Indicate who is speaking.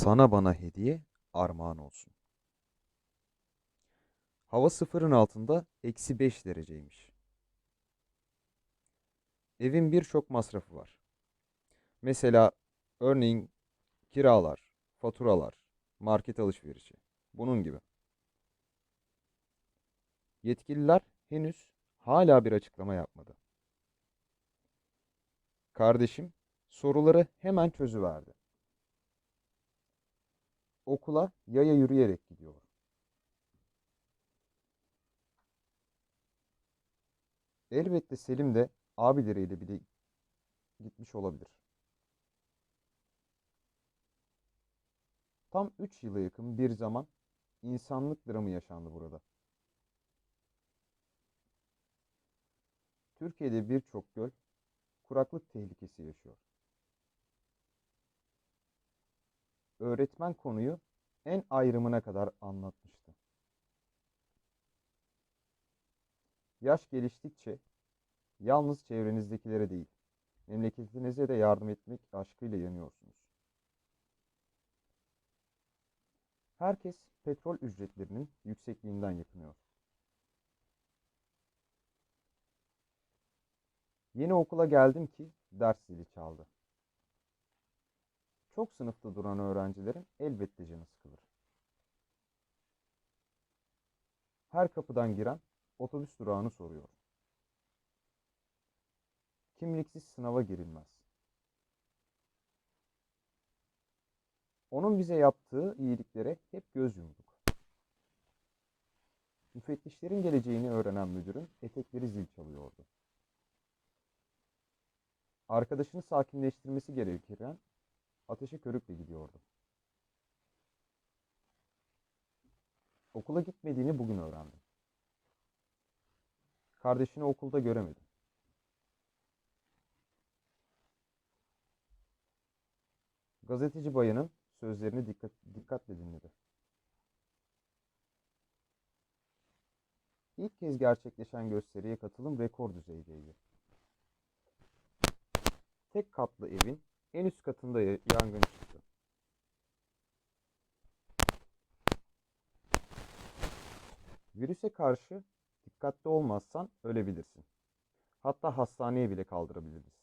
Speaker 1: sana bana hediye armağan olsun. Hava sıfırın altında eksi 5 dereceymiş. Evin birçok masrafı var. Mesela örneğin kiralar, faturalar, market alışverişi. Bunun gibi. Yetkililer henüz hala bir açıklama yapmadı. Kardeşim soruları hemen çözüverdi. Okula yaya yürüyerek gidiyor. Elbette Selim de abileriyle bile gitmiş olabilir. Tam 3 yıla yakın bir zaman insanlık dramı yaşandı burada. Türkiye'de birçok göl kuraklık tehlikesi yaşıyor. Öğretmen konuyu en ayrımına kadar anlatmıştı. Yaş geliştikçe yalnız çevrenizdekilere değil, memleketinize de yardım etmek aşkıyla yanıyorsunuz. Herkes petrol ücretlerinin yüksekliğinden yakınıyor. Yeni okula geldim ki ders zili çaldı. Çok sınıfta duran öğrencilerin elbette canı sıkılır. Her kapıdan giren otobüs durağını soruyor. Kimliksiz sınava girilmez. Onun bize yaptığı iyiliklere hep göz yumduk. Müfettişlerin geleceğini öğrenen müdürün etekleri zil çalıyordu. Arkadaşını sakinleştirmesi gerekirken ateşe körükle gidiyordu. Okula gitmediğini bugün öğrendim. Kardeşini okulda göremedim. Gazeteci bayanın sözlerini dikkat, dikkatle dinledi. İlk kez gerçekleşen gösteriye katılım rekor düzeydeydi. Tek katlı evin en üst katında ya- yangın çıktı. Virüse karşı dikkatli olmazsan ölebilirsin. Hatta hastaneye bile kaldırabiliriz.